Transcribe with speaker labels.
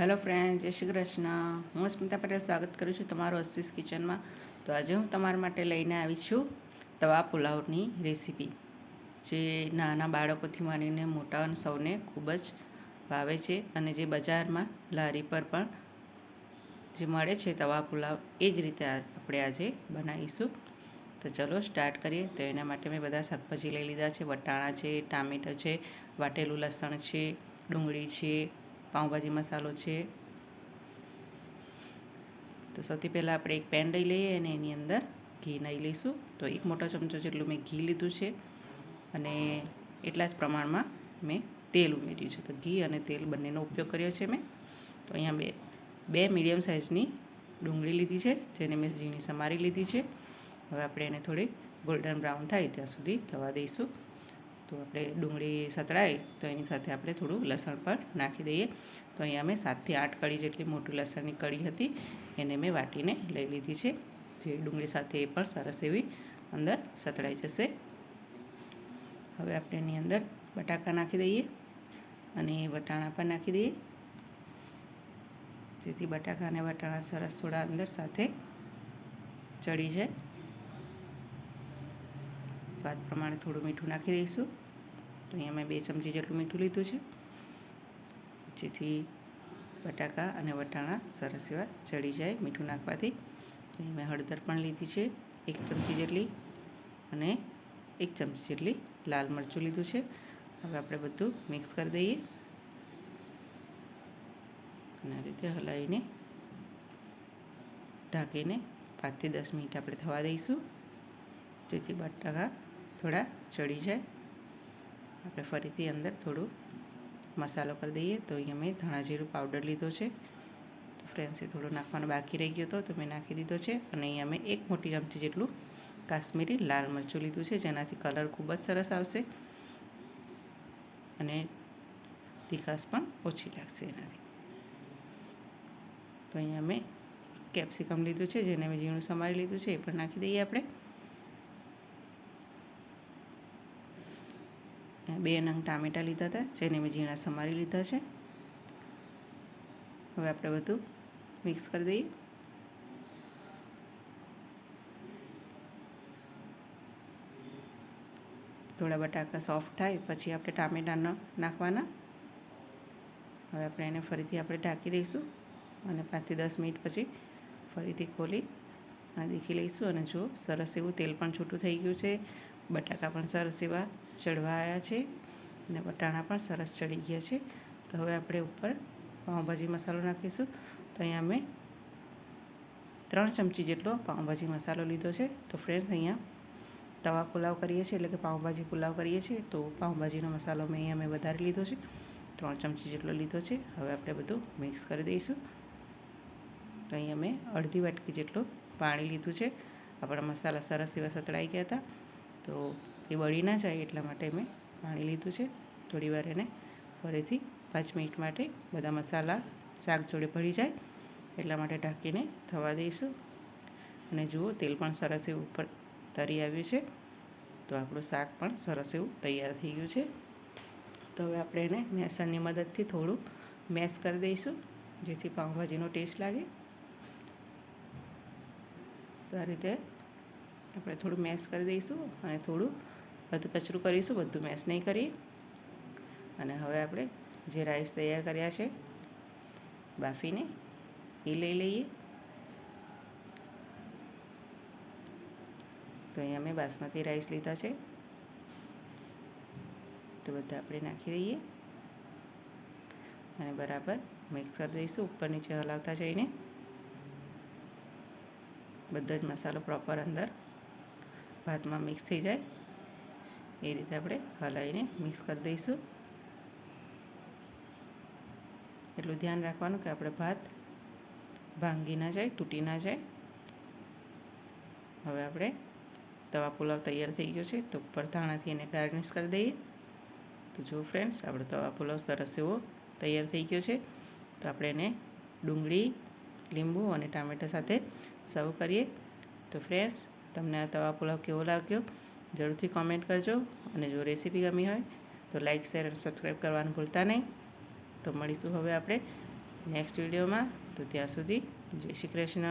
Speaker 1: Hello friend, જય શ્રી કૃષ્ણ. હું સ્મિતા પટેલ સ્વાગત કરું છું તમારું અસ્વીસ કિચનમાં. તો આજે હું તમારા માટે લઈને આવી છું તવા પુલાવની રેસીપી, જે નાના બાળકોથી માંડીને મોટા સૌને ખૂબ જ ભાવે છે અને જે બજારમાં લારી પર પણ જે મળે છે તવા પુલાવ, એ જ રીતે આપણે આજે બનાવીશું. તો ચલો સ્ટાર્ટ કરીએ. તો એના માટે મેં બધા શાકભાજી લઈ લીધા છે. વટાણા છે, ટામેટો છે, વાટેલું લસણ છે, ડુંગળી છે પાઉંભાજી મસાલો છે. તો સૌથી પહેલાં આપણે એક પેન લઈ લઈએ અને એની અંદર ઘી નાખી લઈશું. તો એક મોટો ચમચો જેટલું મેં ઘી લીધું છે અને એટલા જ પ્રમાણમાં મેં તેલ ઉમેર્યું છે. તો ઘી અને તેલ બંનેનો ઉપયોગ કર્યો છે મેં. તો અહીંયા બે બે મીડિયમ સાઇઝની ડુંગળી લીધી છે, જેને મેં ઝીણી સમારી લીધી છે. હવે આપણે એને થોડી ગોલ્ડન બ્રાઉન થાય ત્યાં સુધી થવા દઈશું. તો આપણે ડુંગળી સતળાય તો એની સાથે આપણે થોડું લસણ પણ નાખી દઈએ. તો અહીંયા મેં સાતથી આઠ કળી જેટલી મોટી લસણની કળી હતી એને મેં વાટીને લઈ લીધી છે. જે ડુંગળી સાથે એ પણ સરસ એવી અંદર સતળાઈ જશે. હવે આપણે એની અંદર બટાકા નાખી દઈએ અને વટાણા પણ નાખી દઈએ. જેથી બટાકા અને વટાણા સરસ થોડા અંદર સાથે ચડી જાય. સ્વાદ પ્રમાણે થોડું મીઠું નાખી દઈશું. તો અહીંયા મેં બે ચમચી જેટલું મીઠું લીધું છે. જેથી બટાકા અને વટાણા સરસ એવા ચડી જાય મીઠું નાખવાથી. અહીં મેં હળદર પણ લીધી છે, એક ચમચી જેટલી અને એક ચમચી જેટલી લાલ મરચું લીધું છે. હવે આપણે બધું મિક્સ કરી દઈએ. અને આ રીતે હલાવીને ઢાંકીને પાંચથી દસ મિનિટ આપણે થવા દઈશું. જેથી બટાકા થોડા ચડી જાય. આપણે ફરીથી અંદર થોડું મસાલો કરી દઈએ. તો અહીંયા મેં ધાણા જીરું પાવડર લીધો છે. તો થોડો નાખવાનો બાકી રહી ગયો હતો તો મેં નાખી દીધો છે. અને અહીંયા મેં એક મોટી ચમચી જેટલું કાશ્મીરી લાલ મરચું લીધું છે. જેનાથી કલર ખૂબ જ સરસ આવશે. અને તીખાશ પણ ઓછી લાગશે એનાથી. તો અહીંયા મેં કેપ્સિકમ લીધું છે, જેને મેં ઝીણું સમારી લીધું છે, એ પણ નાખી દઈએ આપણે. બે નંગ ટામેટાં લીધા હતા, જેને મેં ઝીણા સમારી લીધા છે. હવે આપણે બધું મિક્સ કરી દઈએ. થોડા બટાકા સોફ્ટ થાય, પછી આપણે ટામેટાં નાખવાના. હવે આપણે એને ફરીથી આપણે ઢાંકી દઈશું અને પાંચથી દસ મિનિટ પછી ફરીથી ખોલી અને દેખી લઈશું. અને જો સરસ એવું તેલ પણ છૂટું થઈ ગયું છે બટાકા પણ સરસ એવા આવ્યા છે અને વટાણા પણ સરસ ચડી ગયા છે. તો હવે આપણે ઉપર પાઉંભાજી મસાલો નાખીશું. તો અહીંયા મેં ત્રણ ચમચી જેટલો પાઉંભાજી મસાલો લીધો છે. તો ફ્રેન્ડ્સ અહીંયા તવા પુલાવ કરીએ છીએ, એટલે કે પાઉંભાજી પુલાવ કરીએ છીએ. તો પાઉંભાજીનો મસાલો મેં અહીંયા મેં વધારે લીધો છે. ત્રણ ચમચી જેટલો લીધો છે. હવે આપણે બધું મિક્સ કરી દઈશું. તો અહીંયા મેં અડધી વાટકી જેટલું પાણી લીધું છે. આપણા મસાલા સરસ એવા સતળાઈ ગયા હતા. તો એ બળી ના જાય એટલા માટે મેં પાણી લીધું છે. થોડી વાર એને ફરીથી પાંચ મિનિટ માટે બધા મસાલા, શાક જોડે ભળી જાય એટલા માટે ઢાંકીને થવા દઈશું. અને જુઓ, તેલ પણ સરસ એવું ઉપર તરી આવ્યું છે. તો આપણું શાક પણ સરસ એવું તૈયાર થઈ ગયું છે. તો હવે આપણે એને મેસણની મદદથી થોડું મેશ કરી દઈશું, જેથી પાઉંભાજીનો ટેસ્ટ લાગે. તો આ રીતે આપણે થોડું મેશ કરી દઈશું અને થોડું બધું કચરું કરીશું, બધું મેશ નહીં કરીએ. અને હવે આપણે જે રાઈસ તૈયાર કર્યા છે, બાફીને એ લઈ લઈએ. તો અહીંયા મેં બાસમતી રાઈસ લીધા છે. તો બધા આપણે નાખી દઈએ. અને બરાબર મિક્સ કરી દઈશું, ઉપર નીચે હલાવતા જઈને. બધો જ મસાલો પ્રોપર અંદર ભાતમાં મિક્સ થઈ જાય. એ રીતે આપણે હલાવીને મિક્સ કરી દઈશું. એટલું ધ્યાન રાખવાનું કે આપણે ભાત ભાંગી ના જાય, તૂટી ના જાય. હવે આપણે તવા પુલાવ તૈયાર થઈ ગયો છે તો ઉપર ધાણાથી એને ગાર્નિશ કરી દઈએ. તો જો ફ્રેન્ડ્સ આપણો તવા પુલાવ સરસ એવો તૈયાર થઈ ગયો છે. તો આપણે એને ડુંગળી, લીંબુ અને ટામેટા સાથે સર્વ કરીએ. તો ફ્રેન્ડ્સ તમને આ તવા પુલાવ કેવો લાગ્યો જરૂરથી કોમેન્ટ કરજો અને જો રેસીપી ગમી હોય તો લાઇક શેર અને સબસ્ક્રાઈબ કરવાનું ભૂલતા નહીં. તો મળીશું હવે આપણે નેક્સ્ટ વિડીયોમાં તો ત્યાં સુધી જય શ્રી કૃષ્ણ.